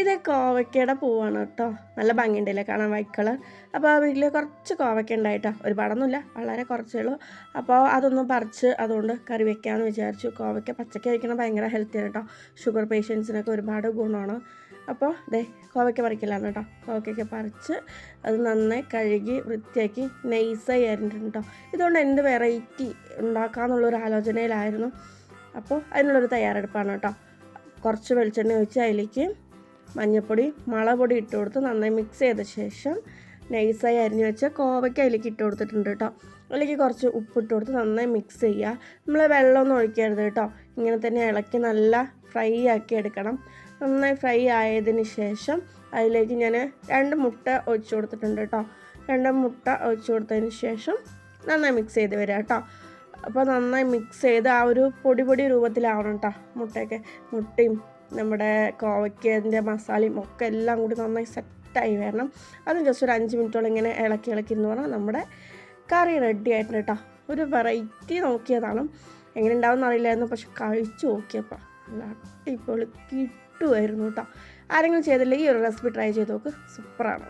ഇത് കോവയ്ക്കയുടെ പൂവാണ് കേട്ടോ. നല്ല ഭംഗിയുണ്ടല്ലേ കാണാൻ വൈറ്റ് കളർ അപ്പോൾ വീട്ടിൽ കുറച്ച് കോവയ്ക്ക ഉണ്ടായിട്ടോ. ഒരുപാടൊന്നുമില്ല വളരെ കുറച്ചേ ഉള്ളൂ. അപ്പോൾ അതൊന്നും പറിച്ച് അതുകൊണ്ട് കറി വെക്കാമെന്ന് വിചാരിച്ചു. കോവയ്ക്ക പച്ചക്ക കഴിക്കണം ഭയങ്കര ഹെൽത്തിയാണ് കേട്ടോ. ഷുഗർ പേഷ്യൻസിനൊക്കെ ഒരുപാട് ഗുണമാണ്. അപ്പോൾ ദേ കോവയ്ക്ക പറിക്കലാണ് കേട്ടോ. കോവയ്ക്കൊക്കെ പറിച്ച് അത് നന്നായി കഴുകി വൃത്തിയാക്കി നൈസായി അരിഞ്ഞിട്ടുണ്ട് കേട്ടോ. ഇതുകൊണ്ട് എന്ത് വെറൈറ്റി ഉണ്ടാക്കാമെന്നുള്ളൊരു ആലോചനയിലായിരുന്നു. അപ്പോൾ അതിനുള്ളൊരു തയ്യാറെടുപ്പാണ് കേട്ടോ. കുറച്ച് വെളിച്ചെണ്ണ ഒഴിച്ച് അതിലേക്ക് മഞ്ഞൾപ്പൊടി മുളപൊടി ഇട്ട് കൊടുത്ത് നന്നായി മിക്സ് ചെയ്ത ശേഷം നൈസായി അരിഞ്ഞു വെച്ച കോവയ്ക്ക് അതിലേക്ക് ഇട്ട് കൊടുത്തിട്ടുണ്ട് കേട്ടോ. അതിലേക്ക് കുറച്ച് ഉപ്പിട്ട് കൊടുത്ത് നന്നായി മിക്സ് ചെയ്യുക. നമ്മൾ വെള്ളമൊന്നും ഒഴിക്കരുത് കേട്ടോ. ഇങ്ങനെ തന്നെ ഇളക്കി നല്ല ഫ്രൈ ആക്കി എടുക്കണം. നന്നായി ഫ്രൈ ആയതിന് ശേഷം അതിലേക്ക് ഞാൻ രണ്ട് മുട്ട ഒഴിച്ച് കൊടുത്തിട്ടുണ്ട് കേട്ടോ. രണ്ട് മുട്ട ഒഴിച്ച് കൊടുത്തതിന് ശേഷം നന്നായി മിക്സ് ചെയ്ത് വരിക കേട്ടോ. അപ്പോൾ നന്നായി മിക്സ് ചെയ്ത് ആ ഒരു പൊടി പൊടി രൂപത്തിലാവണം കേട്ടോ മുട്ടയൊക്കെ. മുട്ടയും നമ്മുടെ കോവയ്ക്കതിന്റെ മസാലയും ഒക്കെ എല്ലാം കൂടി നന്നായി സെറ്റായി വരണം. അത് ജസ്റ്റ് ഒരു അഞ്ച് മിനിറ്റോളം ഇങ്ങനെ ഇളക്കി ഇളക്കി എന്ന് പറഞ്ഞാൽ നമ്മുടെ കറി റെഡി ആയിട്ടുണ്ട് കേട്ടോ ഒരു വെറൈറ്റി നോക്കിയതാണ്. എങ്ങനെ ഉണ്ടാവും അറിയില്ലായിരുന്നു പക്ഷെ കഴിച്ചു നോക്കിയപ്പോൾ അടിപൊളി കിട്ടുമായിരുന്നു കേട്ടോ ആരെങ്കിലും ചെയ്തില്ലെങ്കിൽ ഈ ഒരു റെസിപ്പി ട്രൈ ചെയ്ത് നോക്ക്. സൂപ്പറാണ്